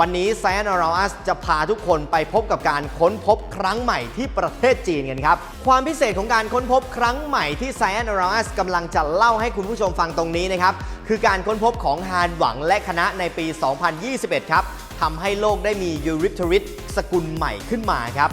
วันนี้ Science Around Us จะพาทุกคนไปพบกับการค้นพบครั้งใหม่ที่ประเทศจีนกันครับ ความพิเศษของการค้นพบครั้งใหม่ที่ Science Around Us กำลังจะเล่าให้คุณผู้ชมฟังตรงนี้นะครับ คือการค้นพบของฮานหวังและคณะในปี 2021 ครับทำให้โลกได้มียูริปทริตสกุลใหม่ขึ้นมาครับ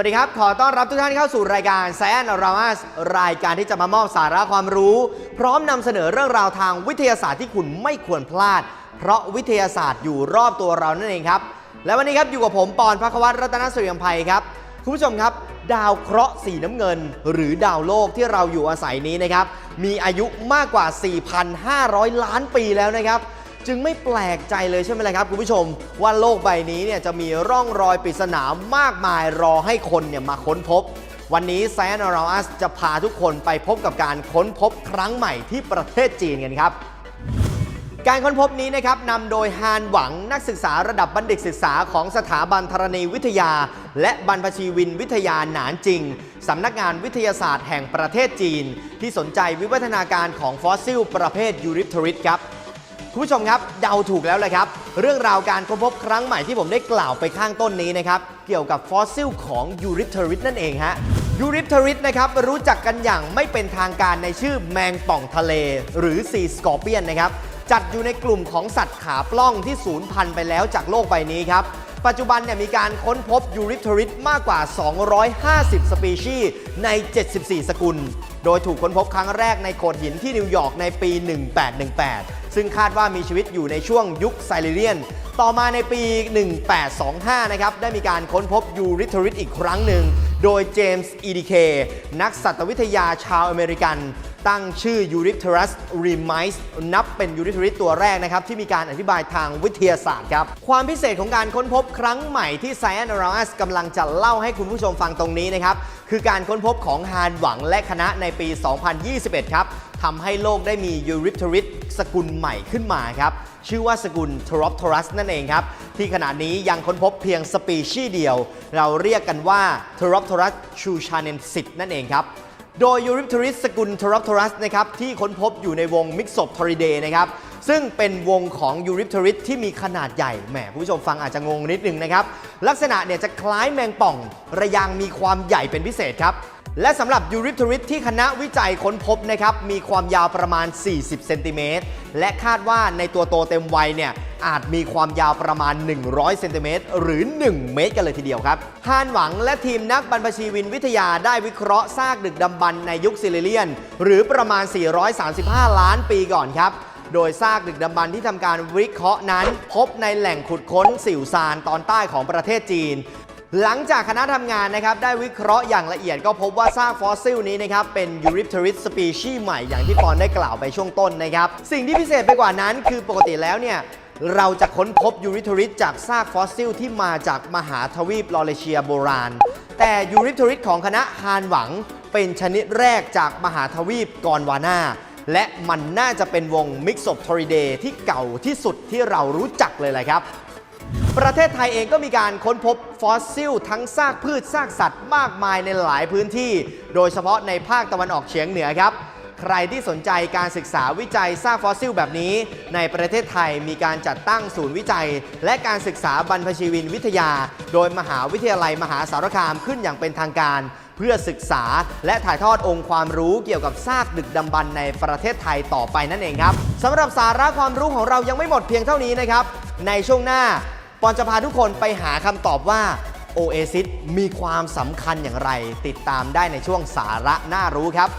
วัสดีครับ ขอต้อนรับทุกท่านเข้าสู่รายการ Science Around Us รายการที่จะมามอบสาระความรู้ พร้อมนำเสนอเรื่องราวทางวิทยาศาสตร์ที่คุณไม่ควรพลาด เพราะวิทยาศาสตร์อยู่รอบตัวเรานั่นเองครับ และวันนี้ครับอยู่กับผมปอนพักวัตรรัตนสุริยมภัยครับ คุณผู้ชมครับ ดาวเคราะห์สีน้ำเงิน หรือดาวโลกที่เราอยู่อาศัยนี้นะครับมีอายุมากกว่า 4,500 ล้านปีแล้วนะครับ จึงไม่แปลกใจเลยใช่ไหมล่ะครับคุณผู้ชม ว่าโลกใบนี้เนี่ยจะมีร่องรอยปริศนามากมายรอให้คนเนี่ยมาค้นพบ วันนี้ Science Around Us จะพาทุกคนไปพบกับการค้นพบครั้งใหม่ที่ประเทศจีนกันครับการค้นพบนี้นะครับนำโดยฮานหวังนักศึกษาระดับบัณฑิตศึกษาของสถาบันธรณีวิทยา และบรรพชีวินวิทยาหนานจริง สำนักงานวิทยาศาสตร์แห่งประเทศจีน ที่สนใจวิวัฒนาการของฟอสซิลประเภทยูริปทริตครับ คุณผู้ชมครับเดาถูกแล้วเลยครับ เรื่องราวการค้นพบครั้งใหม่ที่ผมได้กล่าวไปข้างต้นนี้นะครับ เกี่ยวกับฟอสซิลของยูริปเทอริสนั่นเองฮะยูริปเทอริสนะครับรู้จักกันอย่างไม่เป็นทางการในชื่อแมงป่องทะเล หรือซีสกอร์เปียนนะครับจัดอยู่ในกลุ่มของสัตว์ขาปล้องที่สูญพันธุ์ไปแล้วจากโลกใบนี้ครับ ปัจจุบันเนี่ยมีการค้นพบยูริเทอริสมากกว่า 250 สปีชีส์ใน 74 สกุล โดยถูกค้นพบครั้งแรกในโขดหินที่นิวยอร์กในปี 1818 ซึ่งคาดว่ามีชีวิตอยู่ในช่วงยุคไซลิเรียน ต่อมาในปี 1825 นะครับได้มีการค้นพบยูริทริสอีกครั้งหนึ่ง โดยเจมส์อีดีเคนักสัตววิทยาชาวอเมริกัน ตั้งชื่อยูริทรัสรีไมส์นับเป็นยูริทริสตัวแรกนะครับ ที่มีการอธิบายทางวิทยาศาสตร์ครับ ความพิเศษของการค้นพบครั้งใหม่ที่ Science Around กำลังจะเล่าให้คุณผู้ชมฟังตรงนี้นะครับ คือการค้นพบของฮานหวังและคณะในปี 2021 ครับ ทำให้โลกได้มียูริปทริตสกุลใหม่ขึ้นมาครับ ชื่อว่าสกุลทรอปทรัสนั่นเองครับ ที่ขณะนี้ยังค้นพบเพียงสปีชีส์เดียว เราเรียกกันว่าทรอปทรัสชูชาเนนซิตนั่นเองครับโดยยูริปทริสสกุลทรอปทรัสนะครับที่ค้นพบอยู่ในวงมิกซ p ทอริเดนะครับซึ่งเป็นวงของยูริปทริสที่มีขนาดใหญ่แหมผู้ชมฟังอาจจะงงนิดนึงนะครับ ลักษณะเนี่ยจะคล้ายแมงป่อง ระยางมีความใหญ่เป็นพิเศษครับ และสำหรับยูริปทริสที่คณะวิจัยค้นพบนะครับ มีความยาวประมาณ 40 เซนติเมตร และคาดว่าในตัวโตเต็มวัยเนี่ยอาจมีความยาวประมาณ 100 เซนติเมตรหรือ 1 เมตรกันเลยทีเดียวครับฮานหวังและทีมนักบรรพชีวินวิทยาได้วิเคราะห์ซากดึกดำบรรในยุคซิลิเลียน หรือประมาณ 435 ล้านปีก่อนครับโดยซากดึกดำบรรที่ทำการวิเคราะห์นั้น พบในแหล่งขุดค้นสิวซานตอนใต้ของประเทศจีน หลังจากคณะทำงานนะครับได้วิเคราะห์อย่างละเอียดก็พบว่าซากฟอสซิลนี้นะครับเป็นยูริปทริสสปีชีส์ใหม่อย่างที่ปอนได้กล่าวไปช่วงต้นนะครับ สิ่งที่พิเศษไปกว่านั้น คือปกติแล้วเนี่ยเราจะค้นพบยูริปทริสจากซากฟอสซิลที่มาจากมหาทวีปลอเรเชียโบราณ แต่ยูริปทริสของคณะฮานหวังเป็นชนิดแรกจากมหาทวีปกอนวาน่าและมันน่าจะเป็นวงมิกซ p ทอริเดที่เก่าที่สุดที่เรารู้จักเลยแหละครับ ประเทศไทยเองก็มีการค้นพบฟอสซิล ทั้งซากพืชซากสัตว์มากมายในหลายพื้นที่ โดยเฉพาะในภาคตะวันออกเฉียงเหนือครับ ใครที่สนใจการศึกษาวิจัยซากฟอสซิลแบบนี้ ในประเทศไทยมีการจัดตั้งศูนย์วิจัย และการศึกษาบรรพชีวินวิทยา โดยมหาวิทยาลัยมหาสารคามขึ้นอย่างเป็นทางการเพื่อศึกษาและถ่ายทอดองค์ความรู้เกี่ยวกับซากดึกดำบรรในประเทศไทยต่อไปนั่นเองครับสำหรับสาระความรู้ของเรายังไม่หมดเพียงเท่านี้นะครับ ในช่วงหน้า ปอนจะพาทุกคนไปหาคำตอบว่า Oasis มีความสำคัญอย่างไร ติดตามได้ในช่วงสาระน่ารู้ครับ